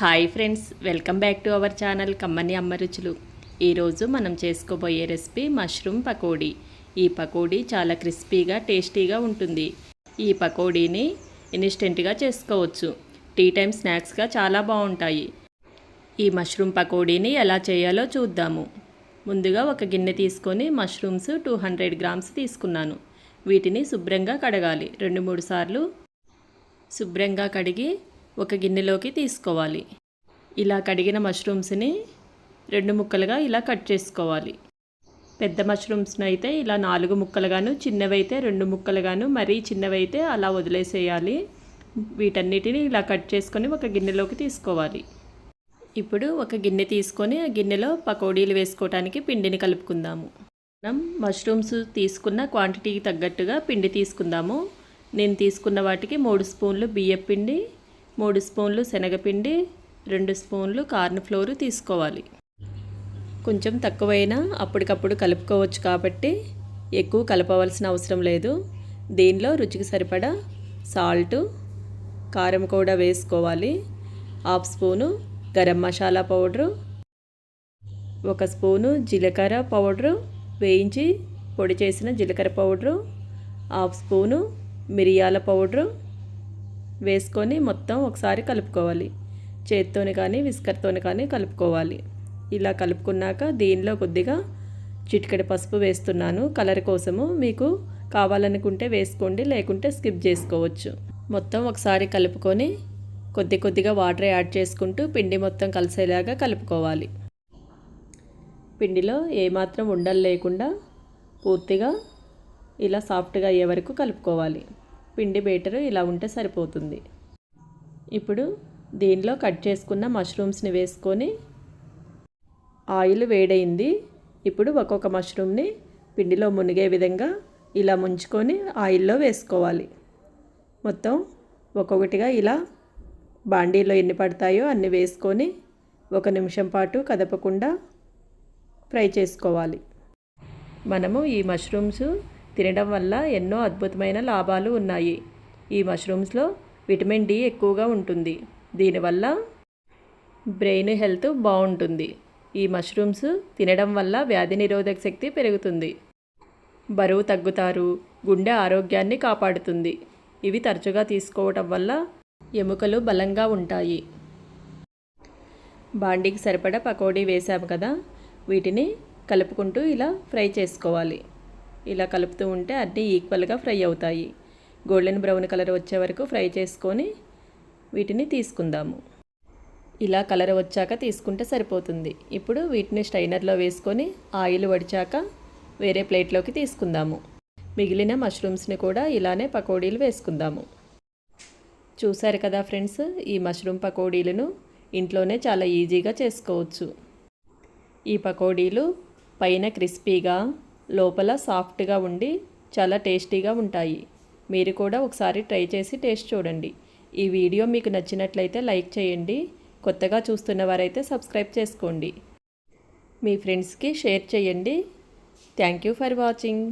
Hi friends welcome back to our channel కమ్మని అమ్మ రుచులు. ఈరోజు మనం చేసుకోబోయే రెసిపీ మష్రూమ్ పకోడీ. ఈ పకోడీ చాలా క్రిస్పీగా టేస్టీగా ఉంటుంది. ఈ పకోడీని ఇన్స్టెంట్గా చేసుకోవచ్చు. టీ టైం స్నాక్స్గా చాలా బాగుంటాయి. ఈ మష్రూమ్ పకోడీని ఎలా చేయాలో చూద్దాము. ముందుగా ఒక గిన్నె తీసుకొని మష్రూమ్స్ టూ హండ్రెడ్ గ్రామ్స్ తీసుకున్నాను. వీటిని శుభ్రంగా కడగాలి. రెండు మూడు సార్లు శుభ్రంగా కడిగి ఒక గిన్నెలోకి తీసుకోవాలి. ఇలా కడిగిన మష్రూమ్స్ని రెండు ముక్కలుగా ఇలా కట్ చేసుకోవాలి. పెద్ద మష్రూమ్స్ని అయితే ఇలా నాలుగు ముక్కలుగాను చిన్నవైతే రెండు ముక్కలుగాను మరీ చిన్నవైతే అలా వదిలేసేయాలి. వీటన్నిటిని ఇలా కట్ చేసుకొని ఒక గిన్నెలోకి తీసుకోవాలి. ఇప్పుడు ఒక గిన్నె తీసుకొని ఆ గిన్నెలో పకోడీలు వేసుకోవడానికి పిండిని కలుపుకుందాము. మనం మష్రూమ్స్ తీసుకున్న క్వాంటిటీకి తగ్గట్టుగా పిండి తీసుకుందాము. నేను తీసుకున్న వాటికి మూడు స్పూన్లు బియ్యం పిండి మూడు స్పూన్లు శనగపిండి రెండు స్పూన్లు కార్న్ ఫ్లోర్ తీసుకోవాలి. కొంచెం తక్కువైనా అప్పటికప్పుడు కలుపుకోవచ్చు కాబట్టి ఎక్కువ కలపవలసిన అవసరం లేదు. దీనిలో రుచికి సరిపడా సాల్ట్ కారం కూడా వేసుకోవాలి. Half spoon garam masala powder ఒక స్పూను జీలకర్ర పౌడరు వేయించి పొడి చేసిన జీలకర్ర పౌడరు హాఫ్ స్పూను మిరియాల పౌడరు వేసుకొని మొత్తం ఒకసారి కలుపుకోవాలి. చేత్తోని కానీ విస్కర్తోని కానీ కలుపుకోవాలి. ఇలా కలుపుకున్నాక దీనిలో కొద్దిగా చిటికెడ పసుపు వేస్తున్నాను. కలర్ కోసము మీకు కావాలనుకుంటే వేసుకోండి లేకుంటే స్కిప్ చేసుకోవచ్చు. మొత్తం ఒకసారి కలుపుకొని కొద్ది కొద్దిగా వాటర్ యాడ్ చేసుకుంటూ పిండి మొత్తం కలిసేలాగా కలుపుకోవాలి. పిండిలో ఏమాత్రం ఉండలు లేకుండా పూర్తిగా ఇలా సాఫ్ట్గా అయ్యే వరకు కలుపుకోవాలి. పిండి బేటర్ ఇలా ఉంటే సరిపోతుంది. ఇప్పుడు దీనిలో కట్ చేసుకున్న మష్రూమ్స్ని వేసుకొని ఆయిల్ వేడైంది. ఇప్పుడు ఒక్కొక్క మష్రూమ్ని పిండిలో మునిగే విధంగా ఇలా ముంచుకొని ఆయిల్లో వేసుకోవాలి. మొత్తం ఒక్కొక్కటిగా ఇలా బాండీలో ఎన్ని పడతాయో అన్ని వేసుకొని ఒక నిమిషం పాటు కదపకుండా ఫ్రై చేసుకోవాలి. మనము ఈ మష్రూమ్స్ తినడం వల్ల ఎన్నో అద్భుతమైన లాభాలు ఉన్నాయి. ఈ మష్రూమ్స్లో విటమిన్ డి ఎక్కువగా ఉంటుంది. దీనివల్ల బ్రెయిన్ హెల్త్ బాగుంటుంది. ఈ మష్రూమ్స్ తినడం వల్ల వ్యాధి నిరోధక శక్తి పెరుగుతుంది. బరువు తగ్గుతారు గుండె ఆరోగ్యాన్ని కాపాడుతుంది. ఇవి తరచుగా తీసుకోవటం వల్ల ఎముకలు బలంగా ఉంటాయి. బాండీకి సరిపడా పకోడీ వేసాము కదా? వీటిని కలుపుకుంటూ ఇలా ఫ్రై చేసుకోవాలి. ఇలా కలుపుతూ ఉంటే అన్నీ ఈక్వల్గా ఫ్రై అవుతాయి. గోల్డెన్ బ్రౌన్ కలర్ వచ్చే వరకు ఫ్రై చేసుకొని వీటిని తీసుకుందాము. ఇలా కలర్ వచ్చాక తీసుకుంటే సరిపోతుంది. ఇప్పుడు వీటిని స్టైనర్లో వేసుకొని ఆయిల్ వడిచాక వేరే ప్లేట్లోకి తీసుకుందాము. మిగిలిన మష్రూమ్స్ని కూడా ఇలానే పకోడీలు వేసుకుందాము. చూశారు కదా ఫ్రెండ్స్ ఈ మష్రూమ్ పకోడీలను ఇంట్లోనే చాలా ఈజీగా చేసుకోవచ్చు. ఈ పకోడీలు పైన క్రిస్పీగా లోపల సాఫ్ట్గా ఉండి చాలా టేస్టీగా ఉంటాయి. మీరు కూడా ఒకసారి ట్రై చేసి టేస్ట్ చూడండి. ఈ వీడియో మీకు నచ్చినట్లయితే లైక్ చేయండి. కొత్తగా చూస్తున్న వారైతే సబ్స్క్రైబ్ చేసుకోండి. మీ ఫ్రెండ్స్కి షేర్ చేయండి. Thank you for watching.